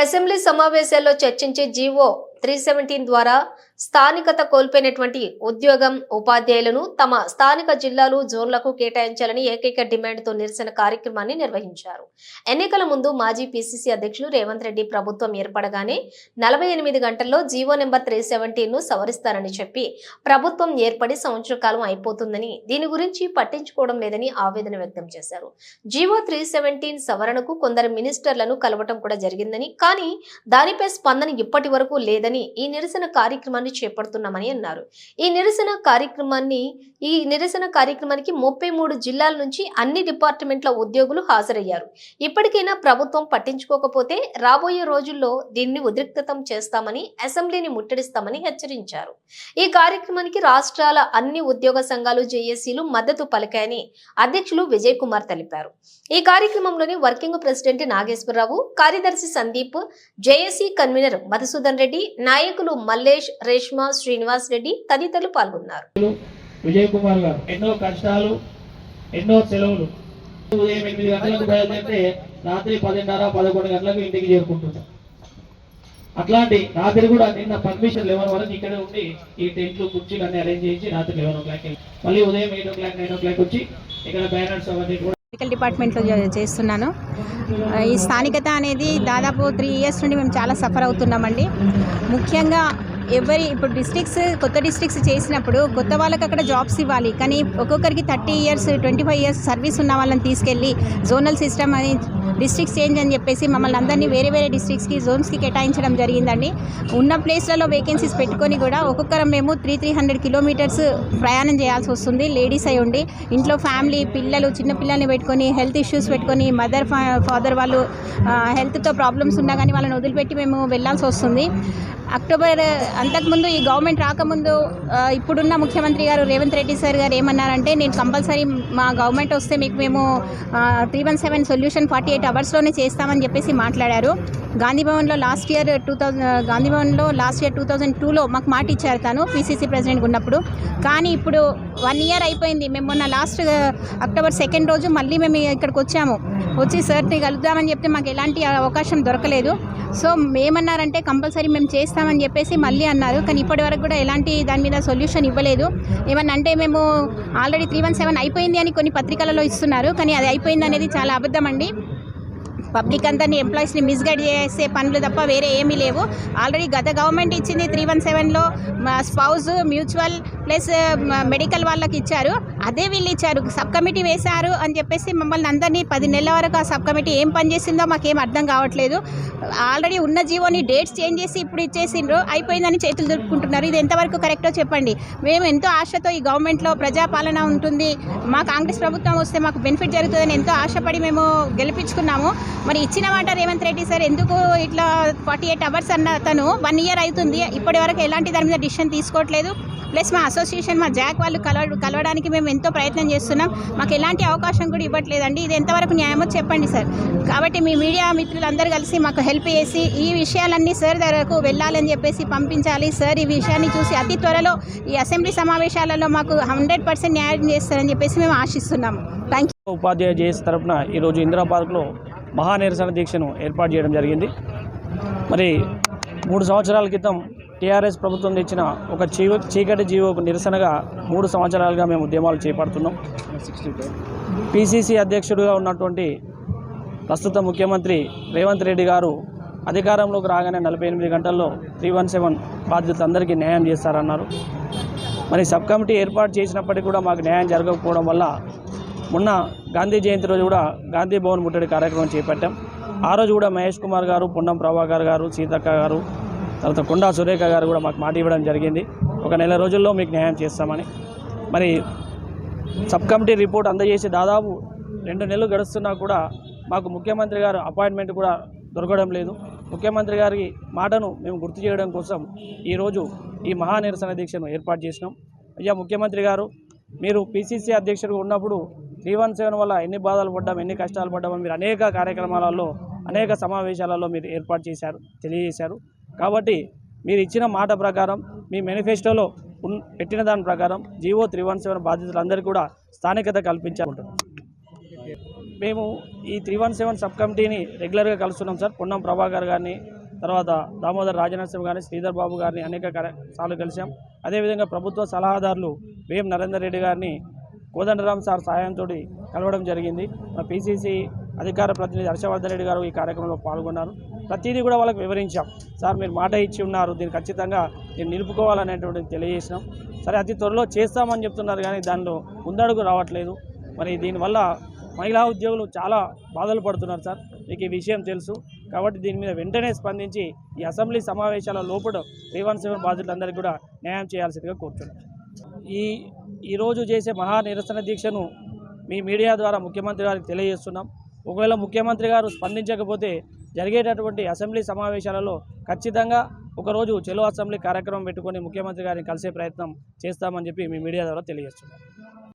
Assembly సమావేశాల్లో చర్చించే GO three seventeen ద్వారా స్థానికత కోల్పోయినటువంటి ఉద్యోగం ఉపాధ్యాయులను తమ స్థానిక జిల్లాలు జోన్లకు కేటాయించాలని ఏకైక డిమాండ్తో నిరసన కార్యక్రమాన్ని నిర్వహించారు. ఎన్నికల ముందు మాజీ పీసీసీ అధ్యక్షులు రేవంత్ రెడ్డి ప్రభుత్వం ఏర్పడగానే నలభై ఎనిమిది గంటల్లో జీవో నెంబర్ త్రీ సెవెంటీన్ను సవరిస్తారని చెప్పి ప్రభుత్వం ఏర్పడి సంవత్సర కాలం అయిపోతుందని దీని గురించి పట్టించుకోవడం లేదని ఆవేదన వ్యక్తం చేశారు. జీవో త్రీ సెవెంటీన్ సవరణకు కొందరు మినిస్టర్లను కలవటం కూడా జరిగిందని కానీ దానిపై స్పందన ఇప్పటి వరకు లేదని ఈ నిరసన కార్యక్రమాన్ని చేపడుతున్నామని అన్నారు. ఈ నిరసన కార్యక్రమాన్ని ఈ నిరసన కార్యక్రమానికి ముప్పై మూడు జిల్లాల నుంచి అన్ని డిపార్ట్మెంట్ల ఉద్యోగులు హాజరయ్యారు. ఇప్పటికైనా ప్రభుత్వం పట్టించుకోకపోతే రాబోయే రోజుల్లో దీన్ని ఉద్రిక్తతం చేస్తామని అసెంబ్లీని ముట్టడిస్తామని హెచ్చరించారు. ఈ కార్యక్రమానికి రాష్ట్రాల అన్ని ఉద్యోగ సంఘాలు జేఏసీలు మద్దతు పలికాయని అధ్యక్షులు విజయ్ కుమార్ తెలిపారు. ఈ కార్యక్రమంలోని వర్కింగ్ ప్రెసిడెంట్ నాగేశ్వరరావు కార్యదర్శి సందీప్ జేఏసీ కన్వీనర్ మధుసూదన్ రెడ్డి నాయకులు మల్లేష్ రేష్మా శ్రీనివాస్ రెడ్డి తదితరులు పాల్గొన్నారు. విజయ్ కుమార్ గారు ఎన్నో కష్టాలు ఎన్నో సెలవులు. ఉదయం ఎనిమిది గంటలకు బయలుదేరితే రాత్రి పదిన్నర పదకొండు గంటలకు ఇంటికి చేరుకుంటున్నాం అట్లాంటి రాత్రి కూడా నిన్న పర్మిషన్ లెవెన్ వరకు ఇక్కడే ఉండి ఈ టెంట్లు కుర్చీలు అన్ని అరేంజ్ చేసి రాత్రి లెవెన్ ఓ క్లాక్ మళ్ళీ ఉదయం eight o'clock nine o'clock వచ్చి ఇక్కడ బ్యానర్స్ అవన్నీ కూడా మెడికల్ డిపార్ట్మెంట్లో చేస్తున్నాను. ఈ స్థానికత అనేది దాదాపు త్రీ ఇయర్స్ నుండి మేము చాలా సఫర్ అవుతున్నామండి. ముఖ్యంగా ఎవరి ఇప్పుడు డిస్ట్రిక్ట్స్ కొత్త డిస్ట్రిక్ట్స్ చేసినప్పుడు కొత్త వాళ్ళకి అక్కడ జాబ్స్ ఇవ్వాలి. కానీ ఒక్కొక్కరికి thirty years twenty five years service ఉన్న వాళ్ళని తీసుకెళ్ళి జోనల్ సిస్టమ్ అని డిస్ట్రిక్ట్స్ చేంజ్ అని చెప్పేసి మమ్మల్ని అందరినీ వేరే వేరే డిస్ట్రిక్ట్స్కి జోన్స్కి కేటాయించడం జరిగిందండి. ఉన్న ప్లేస్లలో వేకెన్సీస్ పెట్టుకొని కూడా ఒక్కొక్కరం మేము త్రీ త్రీ హండ్రెడ్ కిలోమీటర్స్ ప్రయాణం చేయాల్సి వస్తుంది. లేడీస్ అయి ఉండి ఇంట్లో ఫ్యామిలీ పిల్లలు చిన్న పిల్లల్ని పెట్టుకొని హెల్త్ ఇష్యూస్ పెట్టుకొని మదర్ ఫాదర్ వాళ్ళు హెల్త్తో ప్రాబ్లమ్స్ ఉన్నా కానీ వాళ్ళని వదిలిపెట్టి మేము వెళ్ళాల్సి వస్తుంది. అక్టోబర్ అంతకుముందు ఈ గవర్నమెంట్ రాకముందు ఇప్పుడున్న ముఖ్యమంత్రి గారు రేవంత్ రెడ్డి సార్ గారు ఏమన్నారంటే నేను కంపల్సరీ మా గవర్నమెంట్ వస్తే మీకు మేము three one seven solution forty eight అవర్స్లోనే చేస్తామని చెప్పేసి మాట్లాడారు. గాంధీ భవన్లో last year two thousand Gandhi భవన్లో లాస్ట్ ఇయర్ టూ థౌజండ్ టూలో మాకు మాట ఇచ్చారు తను పీసీసీ ప్రెసిడెంట్ ఉన్నప్పుడు. కానీ ఇప్పుడు వన్ ఇయర్ అయిపోయింది. మేము మొన్న లాస్ట్ అక్టోబర్ సెకండ్ రోజు మళ్ళీ మేము ఇక్కడికి వచ్చాము. వచ్చి సార్ని కలుద్దామని చెప్తే మాకు ఎలాంటి అవకాశం దొరకలేదు. సో ఏమన్నారంటే కంపల్సరీ మేము చేస్తామని చెప్పేసి మళ్ళీ అన్నారు. కానీ ఇప్పటి వరకు కూడా ఎలాంటి దాని మీద సొల్యూషన్ ఇవ్వలేదు. ఏమన్నా అంటే మేము ఆల్రెడీ త్రీ వన్ సెవెన్ అయిపోయింది అని కొన్ని పత్రికలలో ఇస్తున్నారు. కానీ అది అయిపోయింది అనేది చాలా అబద్ధం అండి. పబ్లిక్ అందరినీ ఎంప్లాయీస్ని మిస్గైడ్ చేసే పనులు తప్ప వేరే ఏమీ లేవు. ఆల్రెడీ గత గవర్నమెంట్ ఇచ్చింది త్రీ వన్ సెవెన్లో స్పౌజ్ మ్యూచువల్ ప్లస్ మెడికల్ వాళ్ళకి ఇచ్చారు. అదే వీళ్ళు ఇచ్చారు. సబ్ కమిటీ వేశారు అని చెప్పేసి మమ్మల్ని అందరినీ పది నెలల వరకు ఆ సబ్ కమిటీ ఏం పని చేసిందో మాకేం అర్థం కావట్లేదు. ఆల్రెడీ ఉన్న జీవోని డేట్స్ చేంజ్ చేసి ఇప్పుడు ఇచ్చేసిండ్రు. అయిపోయిందని చేతులు దులుపుకుంటున్నారు. ఇది ఎంతవరకు కరెక్టో చెప్పండి. మేము ఎంతో ఆశతో ఈ గవర్నమెంట్లో ప్రజాపాలన ఉంటుంది. మా కాంగ్రెస్ ప్రభుత్వం వస్తే మాకు బెనిఫిట్ జరుగుతుందని ఎంతో ఆశపడి మేము గెలిపించుకున్నాము. మరి ఇచ్చిన మాట రేవంత్ రెడ్డి సార్ ఎందుకు ఇట్లా ఫార్టీ ఎయిట్ అవర్స్ అన్న తను వన్ ఇయర్ అవుతుంది ఇప్పటి వరకు ఎలాంటి దాని మీద డిసిషన్ తీసుకోవట్లేదు. ప్లస్ మా అసోసియేషన్ మా జాక్ వాళ్ళు కలవ కలవడానికి మేము ఎంతో ప్రయత్నం చేస్తున్నాం. మాకు ఎలాంటి అవకాశం కూడా ఇవ్వట్లేదండి. ఇది ఎంతవరకు న్యాయమో చెప్పండి సార్. కాబట్టి మీ మీడియా మిత్రులందరూ కలిసి మాకు హెల్ప్ చేసి ఈ విషయాలన్నీ సార్ దగ్గరకు వెళ్ళాలని చెప్పేసి పంపించాలి. సార్ ఈ విషయాన్ని చూసి అతి త్వరలో ఈ అసెంబ్లీ సమావేశాలలో మాకు హండ్రెడ్ పర్సెంట్ న్యాయం చేస్తారని చెప్పేసి మేము ఆశిస్తున్నాము. థ్యాంక్ ఉపాధ్యాయ జేఎస్ తరఫున ఈరోజు ఇందిరా పార్క్లో మహా నిరసన దీక్షను ఏర్పాటు చేయడం జరిగింది. మరి మూడు సంవత్సరాల క్రితం టీఆర్ఎస్ ప్రభుత్వం తెచ్చిన ఒక చీవ చీకటి జీవోకు నిరసనగా మూడు సంవత్సరాలుగా మేము ఉద్యమాలు చేపడుతున్నాం. పిసిసి అధ్యక్షుడిగా ఉన్నటువంటి ప్రస్తుత ముఖ్యమంత్రి రేవంత్ రెడ్డి గారు అధికారంలోకి రాగానే నలభై ఎనిమిది గంటల్లో త్రీ వన్ సెవెన్ బాధ్యతలందరికీ న్యాయం చేస్తారన్నారు. మరి సబ్ కమిటీ ఏర్పాటు చేసినప్పటికీ కూడా మాకు న్యాయం జరగకపోవడం వల్ల మొన్న గాంధీ జయంతి రోజు కూడా గాంధీ భవన్ ముట్టడి కార్యక్రమం చేపట్టాం. ఆ రోజు కూడా మహేష్ కుమార్ గారు పొన్నం ప్రభాకర్ గారు సీతక్క గారు తర్వాత కొండా సురేఖ గారు కూడా మాకు మాట ఇవ్వడం జరిగింది. ఒక నెల రోజుల్లో మీకు న్యాయం చేస్తామని. మరి సబ్ కమిటీ రిపోర్ట్ అందజేసి దాదాపు రెండు నెలలు గడుస్తున్నా కూడా మాకు ముఖ్యమంత్రి గారు అపాయింట్మెంట్ కూడా దొరకడం లేదు. ముఖ్యమంత్రి గారి మాటను మేము గుర్తు చేయడం కోసం ఈరోజు ఈ మహా నిరసన దీక్షను ఏర్పాటు చేసినాం. అయ్యా ముఖ్యమంత్రి గారు మీరు పిసిసి అధ్యక్షుడు ఉన్నప్పుడు త్రీ వన్ సెవెన్ వల్ల ఎన్ని బాధలు పడ్డాం ఎన్ని కష్టాలు పడ్డామో మీరు అనేక కార్యక్రమాలలో అనేక సమావేశాలలో మీరు ఏర్పాటు చేశారు తెలియజేశారు. కాబట్టి మీరు ఇచ్చిన మాట ప్రకారం మీ మేనిఫెస్టోలో ఉన్- పెట్టిన దాని ప్రకారం జీవో త్రీ వన్ సెవెన్ బాధితులందరికీ కూడా స్థానికత కల్పించాలంటున్నాం మేము ఈ త్రీ వన్ సెవెన్ సబ్ కమిటీని రెగ్యులర్గా కలుస్తున్నాం సార్. పొన్నం ప్రభాకర్ గారిని తర్వాత దామోదర్ రాజనరసింహ గారిని శ్రీధర్ బాబు గారిని అనేక సార్లు కలిసాం అదేవిధంగా ప్రభుత్వ సలహాదారులు వేం నరేందర్ రెడ్డి గారిని కోదండరామ్ సార్ సహాయంతో కలవడం జరిగింది. మన పీసీసీ అధికార ప్రతినిధి హర్షవర్ధన్ రెడ్డి గారు ఈ కార్యక్రమంలో పాల్గొన్నారు. ప్రతిదీ కూడా వాళ్ళకి వివరించాం. సార్ మీరు మాట ఇచ్చి ఉన్నారు. దీన్ని ఖచ్చితంగా నేను నిలుపుకోవాలనేటువంటిది తెలియజేసినాం. సరే అతి త్వరలో చేస్తామని చెప్తున్నారు కానీ దానిలో ముందడుగు రావట్లేదు. మరి దీనివల్ల మహిళా ఉద్యోగులు చాలా బాధలు పడుతున్నారు సార్. మీకు ఈ విషయం తెలుసు. కాబట్టి దీని మీద వెంటనే స్పందించి ఈ అసెంబ్లీ సమావేశాల లోపల త్రీ వన్ సెవెన్ బాధితులందరికీ కూడా న్యాయం చేయాల్సిందిగా కోరుతున్నాం. ఈ ఈరోజు చేసే మహా నిరసన దీక్షను మీ మీడియా ద్వారా ముఖ్యమంత్రి గారికి తెలియజేస్తున్నాం. ఒకవేళ ముఖ్యమంత్రి గారు స్పందించకపోతే జరిగేటటువంటి అసెంబ్లీ సమావేశాలలో ఖచ్చితంగా ఒకరోజు చెలో అసెంబ్లీ కార్యక్రమం పెట్టుకొని ముఖ్యమంత్రి గారిని కలిసే ప్రయత్నం చేస్తామని చెప్పి మీ మీడియా ద్వారా తెలియజేస్తున్నాం.